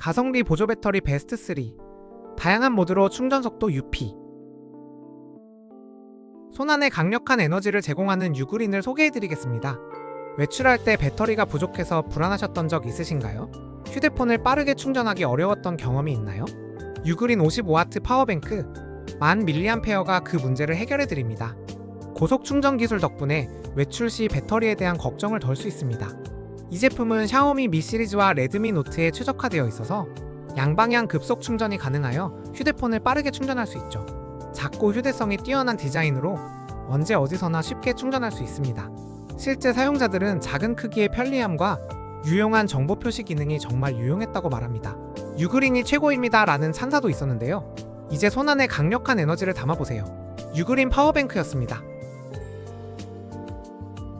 가성비 보조 배터리 베스트 3 다양한 모드로 충전 속도 UP 손안에 강력한 에너지를 제공하는 유그린을 소개해드리겠습니다. 외출할 때 배터리가 부족해서 불안하셨던 적 있으신가요? 휴대폰을 빠르게 충전하기 어려웠던 경험이 있나요? 유그린 55W 파워뱅크 1000mAh가 그 문제를 해결해드립니다. 고속 충전 기술 덕분에 외출 시 배터리에 대한 걱정을 덜 수 있습니다. 이 제품은 샤오미 미 시리즈와 레드미 노트에 최적화되어 있어서 양방향 급속 충전이 가능하여 휴대폰을 빠르게 충전할 수 있죠. 작고 휴대성이 뛰어난 디자인으로 언제 어디서나 쉽게 충전할 수 있습니다. 실제 사용자들은 작은 크기의 편리함과 유용한 정보 표시 기능이 정말 유용했다고 말합니다. 유그린이 최고입니다 라는 찬사도 있었는데요. 이제 손 안에 강력한 에너지를 담아보세요. 유그린 파워뱅크였습니다.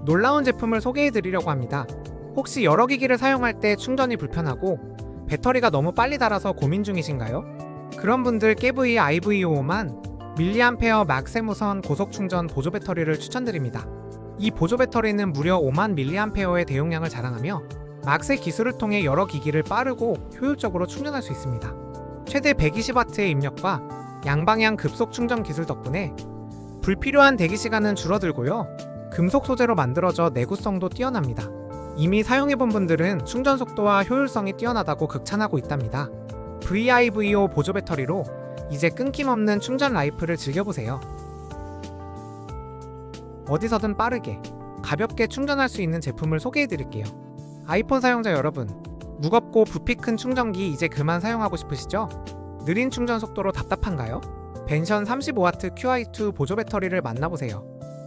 놀라운 제품을 소개해드리려고 합니다. 혹시 여러 기기를 사용할 때 충전이 불편하고 배터리가 너무 빨리 닳아서 고민 중이신가요? 그런 분들 깨브이 IVO5만 밀리암페어 막세무선 고속 충전 보조 배터리를 추천드립니다. 이 보조 배터리는 무려 5만 밀리암페어의 대용량을 자랑하며 막세 기술을 통해 여러 기기를 빠르고 효율적으로 충전할 수 있습니다. 최대 120W의 입력과 양방향 급속 충전 기술 덕분에 불필요한 대기 시간은 줄어들고요. 금속 소재로 만들어져 내구성도 뛰어납니다. 이미 사용해본 분들은 충전 속도와 효율성이 뛰어나다고 극찬하고 있답니다. VIVO 보조 배터리로 이제 끊김없는 충전 라이프를 즐겨보세요. 어디서든 빠르게, 가볍게 충전할 수 있는 제품을 소개해드릴게요. 아이폰 사용자 여러분, 무겁고 부피 큰 충전기 이제 그만 사용하고 싶으시죠? 느린 충전 속도로 답답한가요? 벤션 35W QI2 보조 배터리를 만나보세요.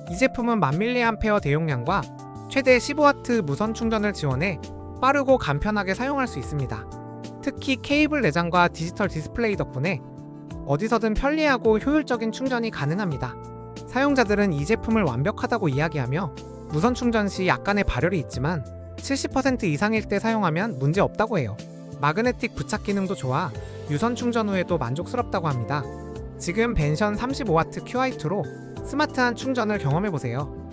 이 제품은 1000mAh 대용량과 최대 15W 무선 충전을 지원해 빠르고 간편하게 사용할 수 있습니다. 특히 케이블 내장과 디지털 디스플레이 덕분에 어디서든 편리하고 효율적인 충전이 가능합니다. 사용자들은 이 제품을 완벽하다고 이야기하며 무선 충전 시 약간의 발열이 있지만 70% 이상일 때 사용하면 문제 없다고 해요. 마그네틱 부착 기능도 좋아 유선 충전 후에도 만족스럽다고 합니다. 지금 벤션 35W QI2로 스마트한 충전을 경험해보세요.